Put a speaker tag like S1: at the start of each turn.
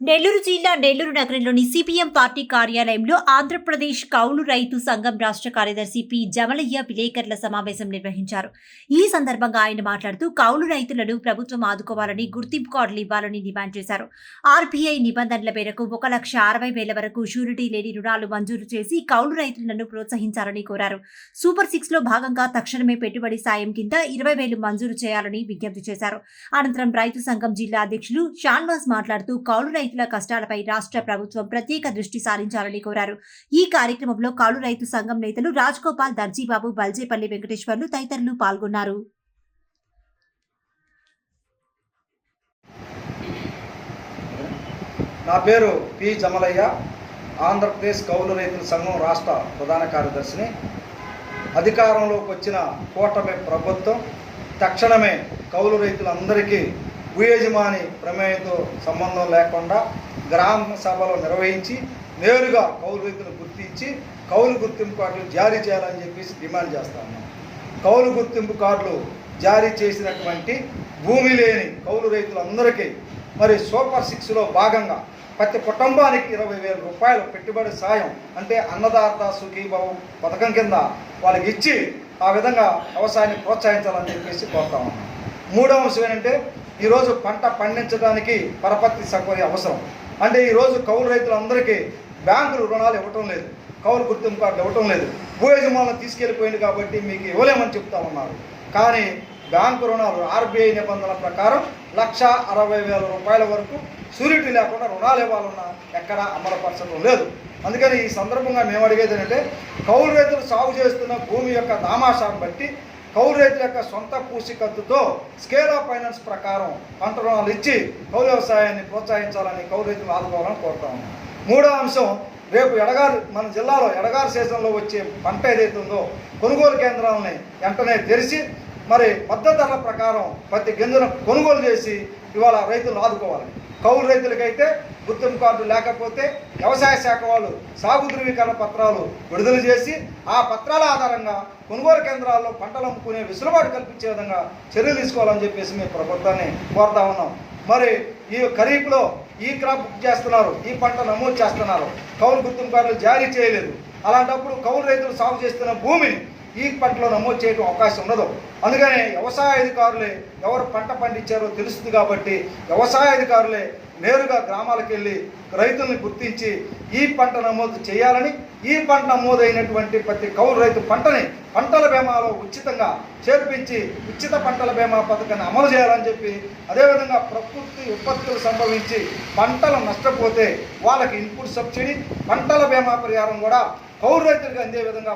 S1: నెల్లూరు జిల్లా నెల్లూరు నగరంలోని CPM party కార్యాలయంలో ఆంధ్రప్రదేశ్ కౌలు రైతు సంఘం రాష్ట్ర కార్యదర్శి పి. జమలయ్య విలేకరుల సమావేశం నిర్వహించారు. ఈ సందర్భంగా ఆయన మాట్లాడుతూ కౌలు రైతులను ప్రభుత్వం ఆదుకోవాలని గుర్తింపు కార్డులు ఇవ్వాలని డిమాండ్ చేశారు. ఆర్బీఐ నిబంధనల మేరకు ఒక లక్ష అరవై వేల వరకు షూరిటీ లేని రుణాలు మంజూరు చేసి కౌలు రైతులను ప్రోత్సహించాలని కోరారు. సూపర్ సిక్స్లో భాగంగా తక్షణమే పెట్టుబడి సాయం కింద ఇరవై వేలు మంజూరు చేయాలని విజ్ఞప్తి చేశారు. అనంతరం రైతు సంఘం జిల్లా అధ్యక్షులు షాన్వాస్ మాట్లాడుతూ కౌలు రైతు రైతుల కష్టాలపై రాష్ట్ర ప్రభుత్వం ప్రత్యేక దృష్టి సారించాలని కోరారు. ఈ కార్యక్రమంలో కౌలు రైతు సంఘం నేతలు రాజ్గోపాల్ దర్జీబాబు బల్జేపల్లి వెంకటేశ్వర్లు తదితరులు పాల్గొన్నారు.
S2: నా పేరు పి. జమలయ్య. ఆంధ్రప్రదేశ్ కౌలు రైతుల సంఘం రాష్ట్ర ప్రధాన కార్యదర్శిని. అధికారంలోకి వచ్చిన కూటమి ప్రభుత్వం తక్షణమే కౌలు రైతులందరికీ భూయజమాని ప్రమేయంతో సంబంధం లేకుండా గ్రామ సభలు నిర్వహించి నేరుగా కౌలు రైతులు గుర్తించి కౌలు గుర్తింపు కార్డులు జారీ చేయాలని చెప్పేసి డిమాండ్ చేస్తాము కౌలు గుర్తింపు కార్డులు జారీ చేసినటువంటి భూమి లేని కౌలు రైతులందరికీ మరి సూపర్ సిక్స్లో భాగంగా ప్రతి కుటుంబానికి ఇరవై వేల రూపాయలు పెట్టుబడి సాయం అంటే అన్నదాత సుఖీభావం పథకం కింద వాళ్ళకి ఇచ్చి ఆ విధంగా వ్యవసాయాన్ని ప్రోత్సహించాలని చెప్పేసి కోరుతా ఉన్నాం. మూడవ అంశం ఏంటంటే ఈరోజు పంట పండించడానికి పరపతి సౌకర్యం అవసరం. అంటే ఈరోజు కౌలు రైతులందరికీ బ్యాంకులు రుణాలు ఇవ్వటం లేదు కౌలు గుర్తింపు కార్డులు ఇవ్వటం లేదు భూ యజమానులు తీసుకెళ్ళిపోయింది కాబట్టి మీకు ఇవ్వలేమని చెప్తా ఉన్నారు. కానీ బ్యాంకు రుణాలు ఆర్బీఐ నిబంధనల ప్రకారం లక్ష అరవై వేల రూపాయల వరకు సూరిటీ లేకుండా రుణాలు ఇవ్వాలన్నా ఎక్కడా అమలుపరచడం లేదు. అందుకని ఈ సందర్భంగా మేము అడిగేది ఏంటంటే కౌలు రైతులు సాగు చేస్తున్న భూమి యొక్క దామాషాన్ని బట్టి కౌలు రైతుల యొక్క సొంత పూసికత్తుతో స్కేల్ ఆఫ్ ఫైనాన్స్ ప్రకారం పంట రుణాలు ఇచ్చి కౌలు వ్యవసాయాన్ని ప్రోత్సహించాలని కౌలు ఆదుకోవాలని కోరుతా ఉన్నాం. మూడో అంశం రేపు ఎడగారు మన జిల్లాలో ఎడగారు సీజన్లో వచ్చే పంట ఏదైతే ఉందో కొనుగోలు కేంద్రాలని వెంటనే తెరిచి మరి మద్దతు ధరల ప్రకారం ప్రతి గింజను కొనుగోలు చేసి ఇవాళ రైతులను ఆదుకోవాలి. కౌలు రైతులకైతే గుర్తింపు కార్డు లేకపోతే వ్యవసాయ శాఖ వాళ్ళు సాగు ధృవీకరణ పత్రాలు విడుదల చేసి ఆ పత్రాల ఆధారంగా కొనుగోలు కేంద్రాల్లో పంటలు అమ్ముకునే వెసులుబాటు కల్పించే విధంగా చర్యలు తీసుకోవాలని చెప్పేసి మేము ప్రభుత్వాన్ని కోరుతా ఉన్నాం. మరి ఈ ఖరీఫ్లో ఈ క్రాప్ బుక్ చేస్తున్నారు ఈ పంట నమోదు చేస్తున్నారు. కౌలు గుర్తింపు కార్డులు జారీ చేయలేదు. అలాంటప్పుడు కౌలు రైతులు సాగు చేస్తున్న భూమిని ఈ పంటలో నమోదు చేయడం అవకాశం ఉండదు. అందుకని వ్యవసాయ అధికారులే ఎవరు పంట పండించారో తెలుస్తుంది కాబట్టి వ్యవసాయ అధికారులే నేరుగా గ్రామాలకు వెళ్ళి రైతుల్ని గుర్తించి ఈ పంట నమోదు చేయాలని ఈ పంట నమోదైనటువంటి ప్రతి కౌలు రైతు పంటని పంటల బీమాలో ఉచితంగా చేర్పించి ఉచిత పంటల బీమా పథకాన్ని అమలు చేయాలని చెప్పి అదేవిధంగా ప్రకృతి విపత్తులు సంభవించి పంటలు నష్టపోతే వాళ్ళకి ఇన్పుట్ సబ్సిడీ పంటల బీమా పరిహారం కూడా కౌలు రైతులకు అందే విధంగా